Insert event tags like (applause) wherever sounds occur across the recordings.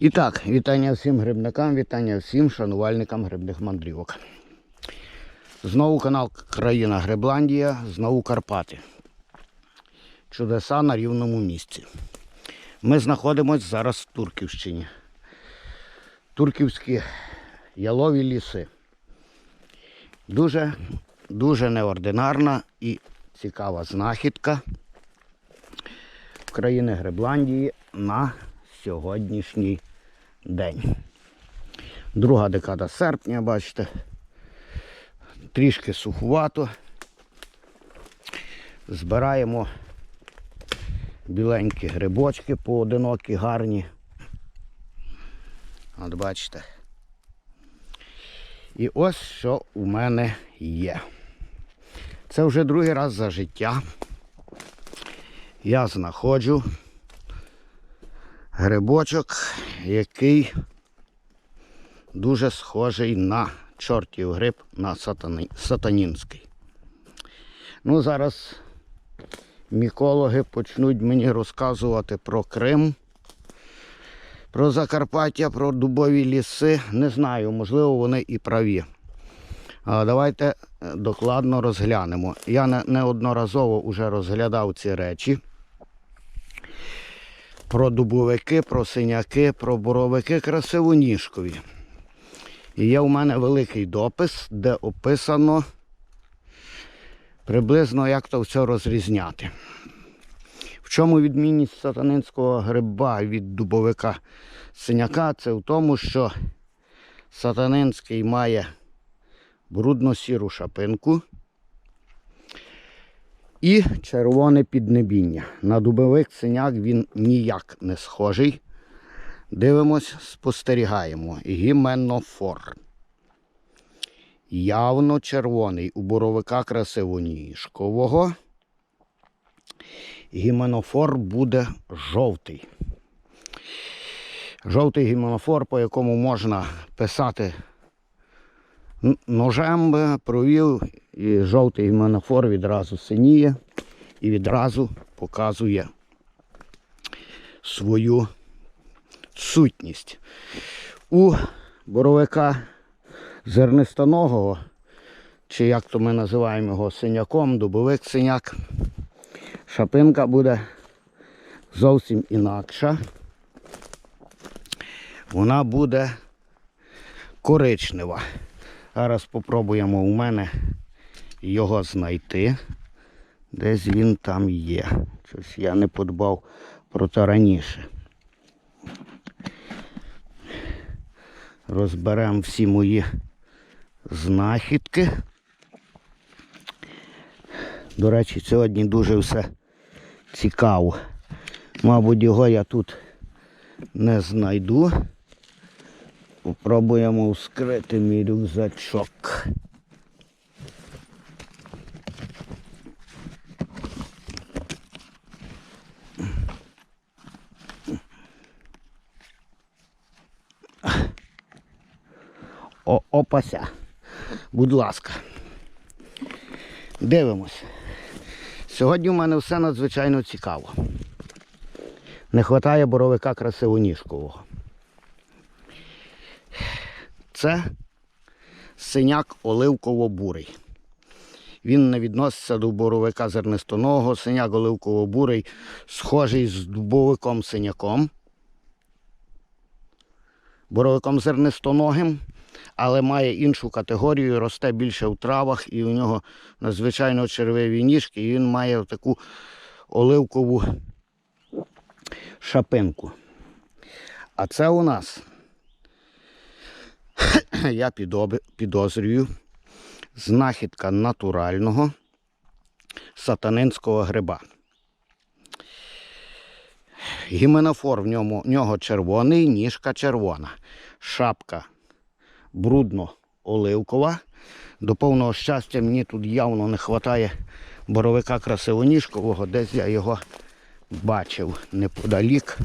І так, вітання всім грибникам, вітання всім шанувальникам грибних мандрівок. Знову канал Країна Грибландія, знову Карпати. Чудеса на рівному місці. Ми знаходимося зараз в Турківщині. Турківські ялові ліси. Дуже, дуже неординарна і цікава знахідка країни Грибландії на сьогоднішній день. Друга декада серпня, бачите. Трішки суховато. Збираємо біленькі грибочки поодинокі, гарні. От бачите. І ось що у мене є. Це вже другий раз за життя. Я знаходжу грибочок, який дуже схожий на чортів гриб, на сатани, сатанінський. Ну, зараз мікологи почнуть мені розказувати про Крим, про Закарпаття, про дубові ліси. Не знаю, можливо, вони і праві. Давайте е, докладно розглянемо. Я неодноразово вже розглядав ці речі про дубовики, про синяки, про боровики красивоніжкові. І є у мене великий допис, де описано приблизно, як то все розрізняти. В чому відмінність сатанинського гриба від дубовика синяка? Це в тому, що сатанинський має брудно-сіру шапинку і червоне піднебіння. На дубовик синяк він ніяк не схожий. Дивимось, спостерігаємо. Гіменофор. Явно червоний у боровика красивоніжкового. Гіменофор буде жовтий. Жовтий гіменофор, по якому можна писати ножем, провів, і жовтий гіменофор відразу синіє і відразу показує свою сутність. У боровика зернистоного, чи як то ми називаємо його синяком, дубовик синяк, шапинка буде зовсім інакша. Вона буде коричнева. Зараз спробуємо у мене його знайти. Десь він там є. Щось я не подбав про це раніше. Розберемо всі мої знахідки. До речі, сьогодні дуже все цікаво. Мабуть, його я тут не знайду. Попробуємо вскрити мій рюкзачок. О, опася. Будь ласка. Дивимось. Сьогодні в мене все надзвичайно цікаво. Не вистачає боровика красивоніжкового. Це синяк оливково-бурий. Він не відноситься до боровика зернистоного, синяк оливково-бурий, схожий з дубовиком синяком, боровиком зернистоногим, але має іншу категорію, росте більше в травах, і у нього надзвичайно червиві ніжки, і він має таку оливкову шапинку. А це у нас (coughs) я підозрюю, знахідка натурального сатанинського гриба. Гіменофор в ньому, нього червоний, ніжка червона, шапка брудно-оливкова. До повного щастя мені тут явно не вистачає боровика красивоніжкового, десь я його бачив неподалік.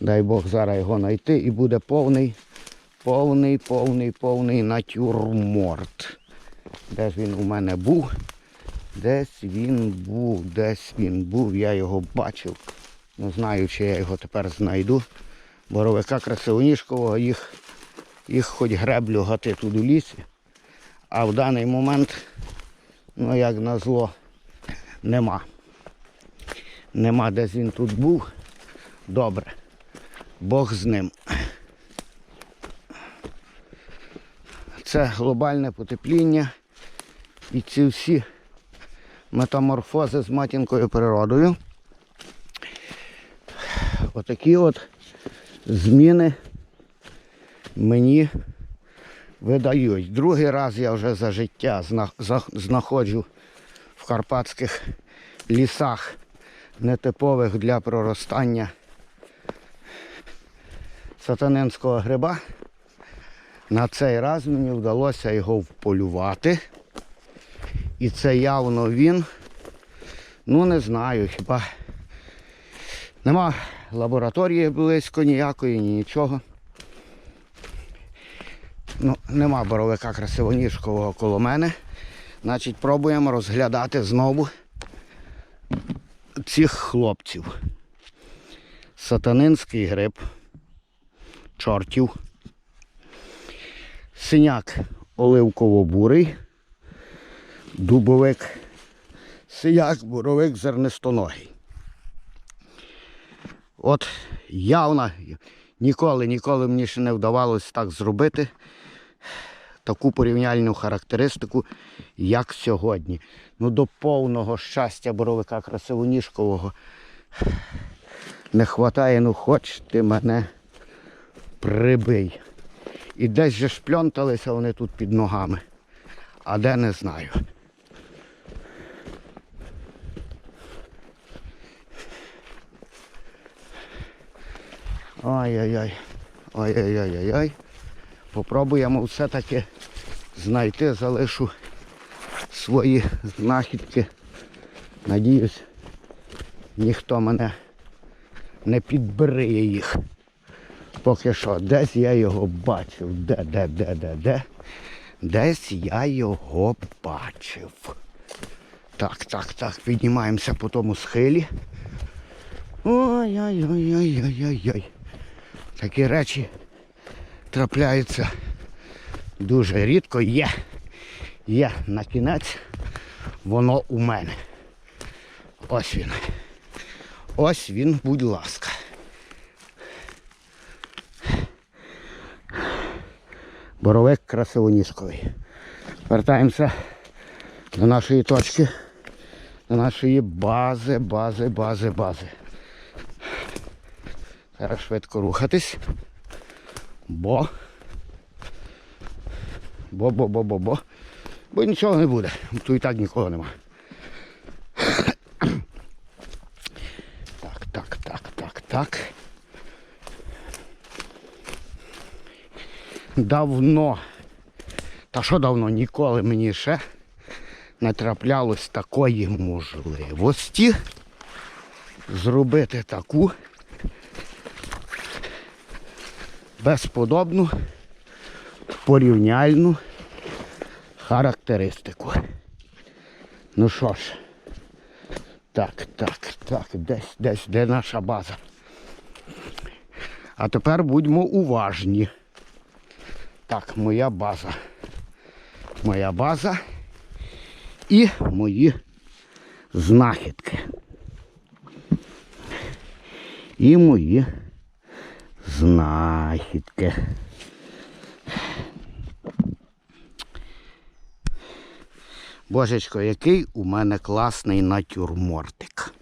Дай Бог зараз його знайти і буде повний повний, повний, повний натюрморт. Де ж він у мене був? Десь він був, десь він був, я його бачив. Не знаю, чи я його тепер знайду. боровика красивоніжкового, їх, їх хоч греблю гати тут у лісі. А в даний момент, ну як назло, нема. Нема десь він тут був. Добре. Бог з ним. Це глобальне потепління і ці всі метаморфози з матінкою природою. Отакі от зміни мені видають. Другий раз я вже за життя знаходжу в карпатських лісах нетипових для проростання сатанинського гриба. На цей раз мені вдалося його вполювати. І це явно він. Ну не знаю, хіба нема лабораторії близько ніякої, ні нічого. Ну, нема боровика красивоніжкового коло мене. Значить, пробуємо розглядати знову цих хлопців. Сатанинський гриб, чортів, синяк оливково-бурий, дубовик, синяк, буровик, зернистоногий. От явно ніколи, ніколи мені ще не вдавалося так зробити таку порівняльну характеристику, як сьогодні. Ну, до повного щастя боровика красивоніжкового не вистачає, ну хоч ти мене прибий. І десь же шпльонталися вони тут під ногами. А де не знаю. Ой-ой-ой. Ой-ой-ой-ой. Попробуємо все-таки знайти, залишу свої знахідки. Надіюсь, ніхто мене не підбереє їх. Поки що, десь я його бачив. Де, де, де, де, де. Десь я його бачив. Так, так, так, піднімаємося по тому схилі. Ой-ой-ой-ой-ой-ой. Такі речі трапляються дуже рідко. Є. Є на кінець. Воно у мене. Ось він. Ось він, будь ласка. Боровик красивоніжковий. Вертаємося до нашої точки, до нашої бази, бази, бази, бази. Зараз швидко рухатись. Бо. Бо, бо, нічого не буде. Тут і так нікого нема. Так, так, так, так, так. Давно. Та що давно ніколи мені ще не траплялось такої можливості зробити таку безподобну порівняльну характеристику. Ну що ж, так, так, так, десь, десь, де наша база. А тепер будьмо уважні. Так, моя база. Моя база і мої знахідки. І мої знахідки. Божечко, який у мене класний натюрмортик.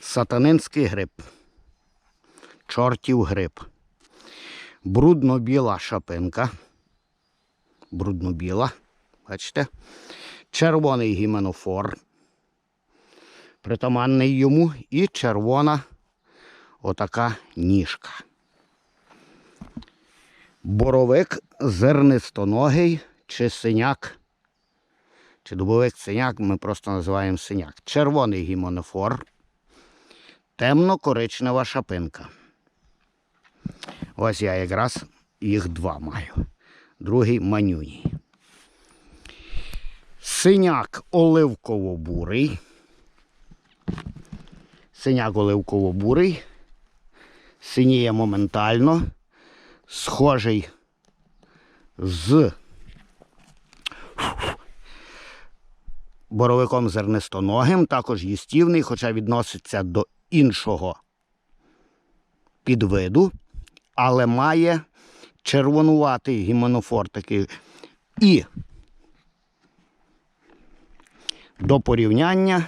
Сатанинський гриб. Чортів гриб. Брудно-біла шапинка. Брудно-біла. Бачите? Червоний гіменофор. Притаманний йому і червона отака ніжка. Боровик зернистоногий чи синяк. Чи дубовик синяк, ми просто називаємо синяк. Червоний гімонофор. Темно-коричнева шапинка. Ось я якраз їх два маю. Другий манюній. Синяк оливково-бурий. Синяк оливково-бурий. синіє моментально, схожий з боровиком зернистоногим, також їстівний, хоча відноситься до іншого підвиду, але має червонуватий гіменофор такий. І до порівняння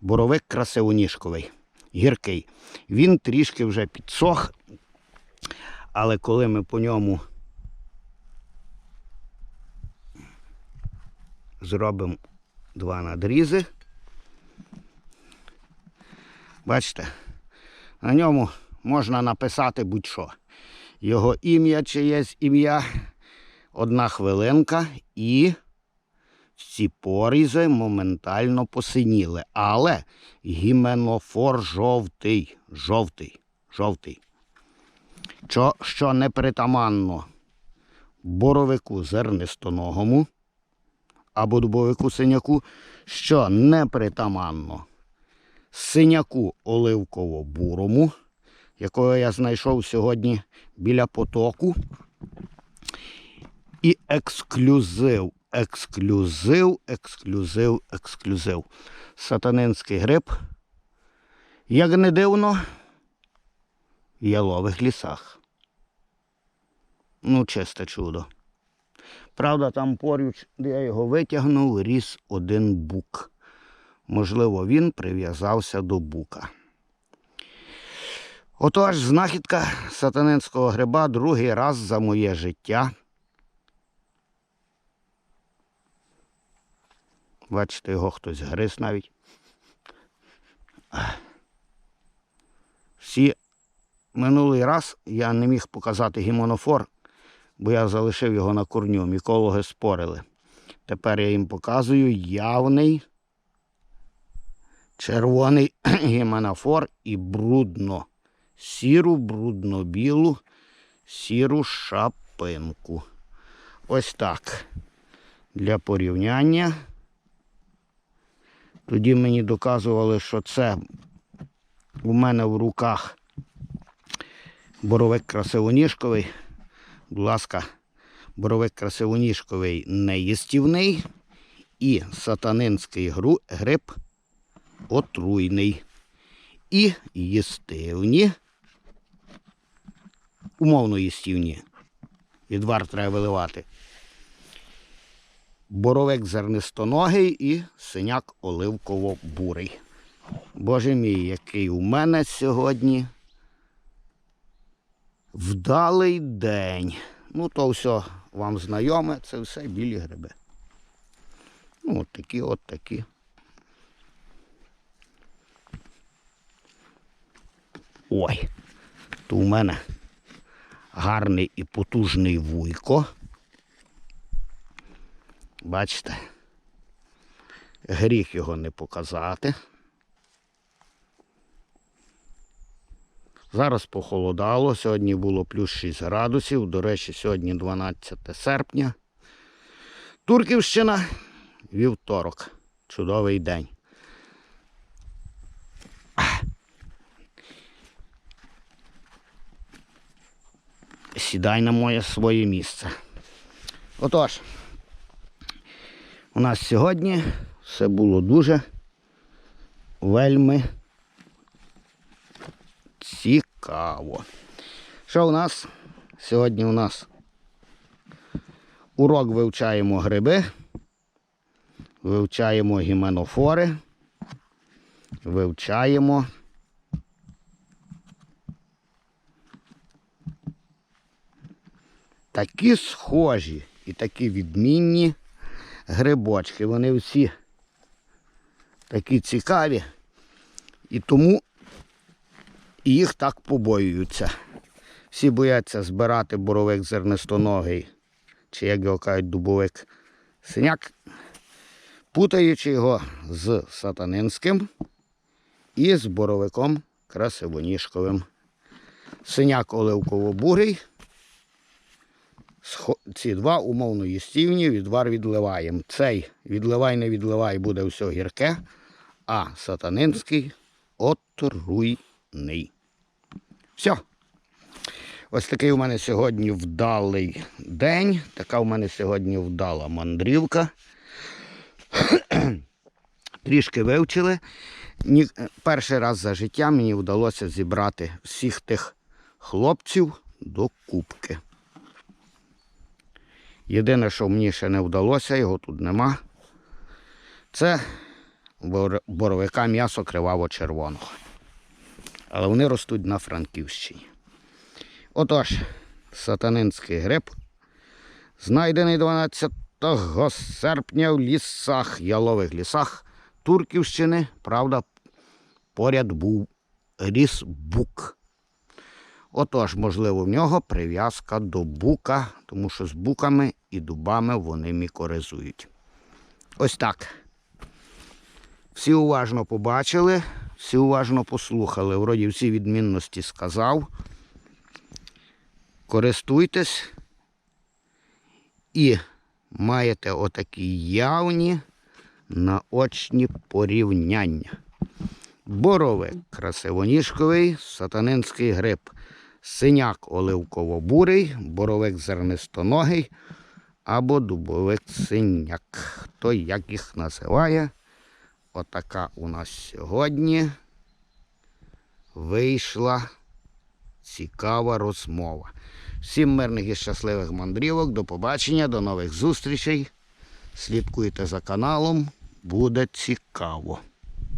боровик красивоніжковий, гіркий. Він трішки вже підсох, але коли ми по ньому зробимо два надрізи, бачите, на ньому можна написати будь-що. Його ім'я чиєсь ім'я, одна хвилинка і ці порізи моментально посиніли. Але гіменофор жовтий, жовтий, жовтий. Що, що не притаманно боровику зернистоногому або дубовику синяку, що не притаманно синяку оливково-бурому, якого я знайшов сьогодні біля потоку. І ексклюзив, ексклюзив, ексклюзив, ексклюзив. Сатанинський гриб. Як не дивно, в ялових лісах. Ну, чисте чудо. Правда, там поруч, де я його витягнув, ріс один бук. Можливо, він прив'язався до бука. Отож, знахідка сатанинського гриба другий раз за моє життя. Бачите, його хтось гриз навіть. Всі минулий раз я не міг показати гімонофор, бо я залишив його на корню. Мікологи спорили. Тепер я їм показую явний червоний (clears throat) гіменофор і брудно. Сіру, брудно-білу, сіру шапинку. Ось так. Для порівняння. Тоді мені доказували, що це у мене в руках боровик красивоніжковий. Будь ласка, боровик красивоніжковий неїстівний і сатанинський гриб отруйний. І їстивні, умовно їстівні. Відвар треба виливати. Боровик зернистоногий і синяк оливково-бурий. Боже мій, який у мене сьогодні вдалий день. Ну, то все вам знайоме, це все білі гриби. Ну, от такі, от такі. Ой, то у мене гарний і потужний вуйко. Бачите, гріх його не показати. Зараз похолодало, сьогодні було плюс 6 градусів. До речі, сьогодні 12 серпня. Турківщина, вівторок. Чудовий день. Сідай на моє своє місце. Отож, у нас сьогодні все було дуже вельми цікаво. Що у нас? Сьогодні у нас урок вивчаємо гриби, вивчаємо гіменофори, вивчаємо такі схожі і такі відмінні грибочки. Вони всі такі цікаві. І тому їх так побоюються. Всі бояться збирати боровик зернистоногий, чи як його кажуть, дубовик синяк, путаючи його з сатанинським і з боровиком красивоніжковим. Синяк оливково-бурий. Схо- Ці два умовно їстівні, відвар відливаємо. Цей відливай, не відливай, буде все гірке, а сатанинський отруйний. Все, Ось такий у мене сьогодні вдалий день. Така у мене сьогодні вдала мандрівка. (clears throat) Трішки вивчили. Перший раз за життя мені вдалося зібрати всіх тих хлопців до кубки. Єдине, що мені ще не вдалося, його тут нема. Це боровика м'ясо криваво-червоного. Але вони ростуть на Франківщині. Отож, сатанинський гриб, знайдений 12 серпня в лісах, ялових лісах Турківщини. Правда, поряд був ріс бук. Отож, можливо, в нього прив'язка до бука, тому що з буками і дубами вони мікоризують. Ось так. Всі уважно побачили, всі уважно послухали. Вроді всі відмінності сказав. Користуйтесь і маєте отакі явні наочні порівняння. Боровик красивоніжковий, сатанинський гриб, синяк оливково-бурий, боровик зернистоногий або дубовик синяк. Хто як їх називає? Отака у нас сьогодні вийшла цікава розмова. Всім мирних і щасливих мандрівок. До побачення, до нових зустрічей. Слідкуйте за каналом, буде цікаво.